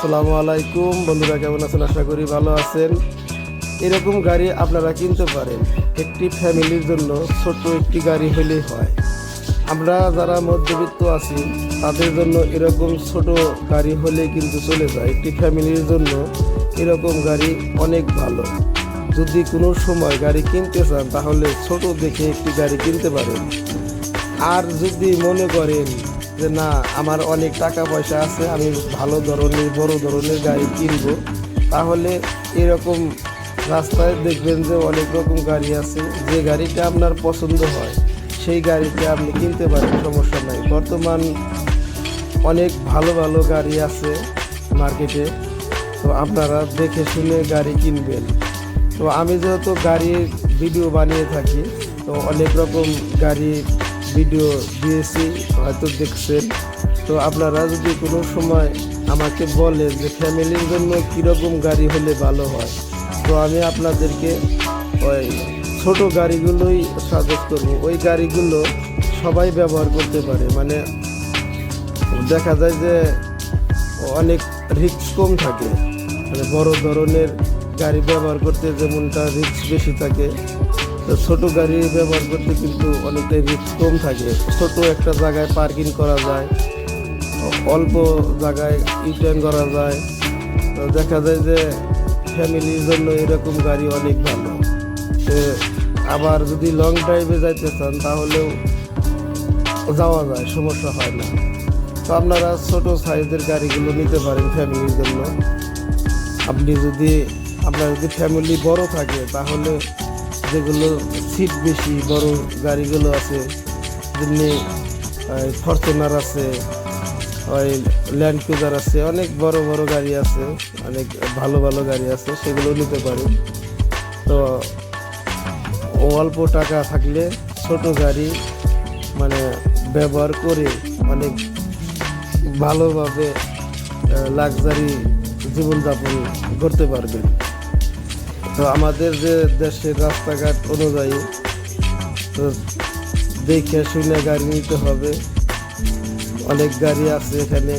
আসসালামু আলাইকুম। বন্ধুরা কেমন আছেন? আশা করি ভালো আছেন। এরকম গাড়ি আপনারা কিনতে পারেন। একটি ফ্যামিলির জন্য ছোট একটি গাড়ি হলেই হয়। আমরা যারা মধ্যবিত্ত আছি, তাদের জন্য এরকম ছোট গাড়ি হলে কিন্তু চলে যায়। একটি ফ্যামিলির জন্য এরকম গাড়ি অনেক ভালো। যদি কোনো সময় গাড়ি কিনতে চান, তাহলে ছোট দেখে একটি গাড়ি কিনতে পারেন। আর যদি মনে করেন যে না, আমার অনেক টাকা পয়সা আছে, আমি ভালো ধরনের, বড় ধরনের গাড়ি কিনবো। তাহলে এরকম রাস্তায় দেখবেন যে অনেক রকম গাড়ি আছে। যে গাড়িটা আপনার পছন্দ হয়, সেই গাড়িটা আপনি কিনতে পারেন, সমস্যা নাই। বর্তমান অনেক ভালো ভালো গাড়ি আছে মার্কেটে। তো আপনারা দেখে শুনে গাড়ি কিনবেন। তো আমি যেহেতু গাড়ির ভিডিও বানিয়ে থাকি, তো অনেক রকম গাড়ি ভিডিও দিয়েছি, হয়তো দেখছেন। তো আপনারা যদি কোনো সময় আমাকে বলেন যে ফ্যামিলির জন্য কীরকম গাড়ি হলে ভালো হয়, তো আমি আপনাদেরকে ওই ছোটো গাড়িগুলোই সাজেস্ট করব। ওই গাড়িগুলো সবাই ব্যবহার করতে পারে। মানে দেখা যায় যে অনেক রিস্ক কম থাকে। মানে বড় ধরনের গাড়ি ব্যবহার করতে যেমনটা রিস্ক বেশি থাকে তো ছোট গাড়ি ব্যবহার করতে কিন্তু অনেকটাই রিস্ক কম থাকে। ছোট একটা জায়গায় পার্কিং করা যায়, অল্প জায়গায় ইউটার্ন করা যায়। তো দেখা যায় যে ফ্যামিলির জন্য এরকম গাড়ি অনেক ভালো। তো আবার যদি লং ড্রাইভে যাইতে চান, তাহলেও যাওয়া যায়, সমস্যা হয় না। তো আপনারা ছোট সাইজের গাড়িগুলো নিতে পারেন ফ্যামিলির জন্য। আপনি যদি, আপনার যদি ফ্যামিলি বড় থাকে, তাহলে যেগুলো সিট বেশি, বড় গাড়িগুলো আছে, যেমনি ফরচুনার আছে, ওই ল্যান্ড ক্রুজার আছে, অনেক বড় বড় গাড়ি আছে, অনেক ভালো ভালো গাড়ি আছে, সেগুলো নিতে পারি। তো অল্প টাকা থাকলে ছোট গাড়ি মানে ব্যবহার করে অনেক ভালোভাবে লাক্সারি জীবনযাপন করতে পারবেন। তো আমাদের যে দেশের রাস্তাঘাট অনুযায়ী, তো দেখে শুনে গাড়ি নিতে হবে। অনেক গাড়ি আছে এখানে।